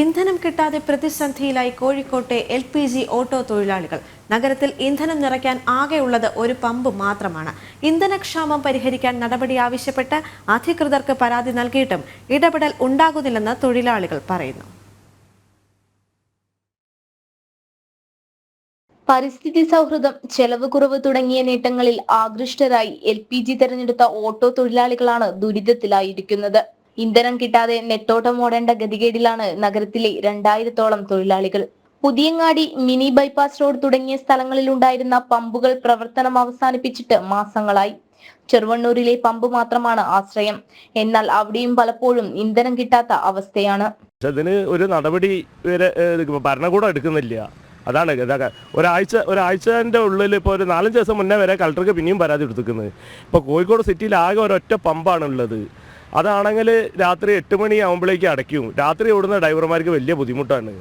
ഇന്ധനം കിട്ടാതെ പ്രതിസന്ധിയിലായി കോഴിക്കോട്ടെ എൽ പി ജി ഓട്ടോ തൊഴിലാളികൾ. നഗരത്തിൽ ഇന്ധനം നിറയ്ക്കാൻ ആകെയുള്ളത് ഒരു പമ്പ് മാത്രമാണ്. ഇന്ധനക്ഷാമം പരിഹരിക്കാൻ നടപടി ആവശ്യപ്പെട്ട് അധികൃതർക്ക് പരാതി നൽകിയിട്ടും ഇടപെടൽ ഉണ്ടാകുന്നില്ലെന്ന് തൊഴിലാളികൾ പറയുന്നു. പരിസ്ഥിതി സൗഹൃദം ചെലവ് കുറവ് തുടങ്ങിയ നേട്ടങ്ങളിൽ ആകൃഷ്ടരായി എൽ പി ജി തെരഞ്ഞെടുത്ത ഓട്ടോ തൊഴിലാളികളാണ് ദുരിതത്തിലായിരിക്കുന്നത്. ഇന്ധനം കിട്ടാതെ നെട്ടോട്ടം ഓടേണ്ട ഗതികേടിലാണ് നഗരത്തിലെ രണ്ടായിരത്തോളം തൊഴിലാളികൾ. പുതിയങ്ങാടി മിനി ബൈപ്പാസ് റോഡ് തുടങ്ങിയ സ്ഥലങ്ങളിലുണ്ടായിരുന്ന പമ്പുകൾ പ്രവർത്തനം അവസാനിപ്പിച്ചിട്ട് മാസങ്ങളായി. ചെറുവണ്ണൂരിലെ പമ്പ് മാത്രമാണ് ആശ്രയം. എന്നാൽ അവിടെയും പലപ്പോഴും ഇന്ധനം കിട്ടാത്ത അവസ്ഥയാണ്. അതിന് ഒരു നടപടി വരെ ഭരണകൂടം എടുക്കുന്നില്ല. അതാണ് ഒരാഴ്ച ഒരാഴ്ചന്റെ ഉള്ളിൽ ഇപ്പോൾ ഒരു നാലഞ്ച് ദിവസം മുന്നേ വരെ കളക്ടർക്ക് പിന്നെയും പരാതി എടുത്തിരിക്കുന്നത് ഇപ്പോൾ കോഴിക്കോട് സിറ്റിയിൽ ആകെ ഒരൊറ്റ പമ്പാണ് ഉള്ളത്. അതാണെങ്കിൽ രാത്രി എട്ട് മണി ആകുമ്പോഴേക്ക് അടയ്ക്കും. രാത്രി ഓടുന്ന ഡ്രൈവർമാർക്ക് വലിയ ബുദ്ധിമുട്ടാണ്.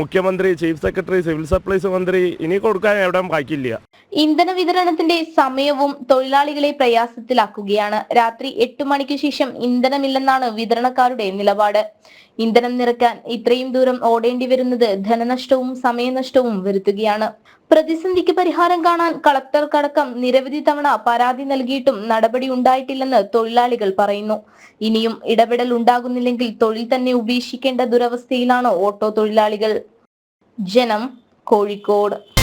മുഖ്യമന്ത്രി ചീഫ് സെക്രട്ടറി സിവിൽ സപ്ലൈസ് മന്ത്രി ഇനി കൊടുക്കാൻ എവിടെ ബാക്കിയില്ല. ഇന്ധന വിതരണത്തിന്റെ സമയവും തൊഴിലാളികളെ പ്രയാസത്തിലാക്കുകയാണ്. രാത്രി എട്ട് മണിക്ക് ശേഷം ഇന്ധനമില്ലെന്നാണ് വിതരണക്കാരുടെ നിലപാട്. ഇന്ധനം നിറയ്ക്കാൻ ഇത്രയും ദൂരം ഓടേണ്ടി വരുന്നത് ധനനഷ്ടവും സമയനഷ്ടവും വരുത്തുകയാണ്. പ്രതിസന്ധിക്ക് പരിഹാരം കാണാൻ കളക്ടർക്കടക്കം നിരവധി തവണ പരാതി നൽകിയിട്ടും നടപടി ഉണ്ടായിട്ടില്ലെന്ന് തൊഴിലാളികൾ പറയുന്നു. ഇനിയും ഇടപെടൽ ഉണ്ടാകുന്നില്ലെങ്കിൽ തൊഴിൽ തന്നെ ഉപേക്ഷിക്കേണ്ട ദുരവസ്ഥയിലാണ് ഓട്ടോ തൊഴിലാളികൾ. ജനം കോഴിക്കോട്.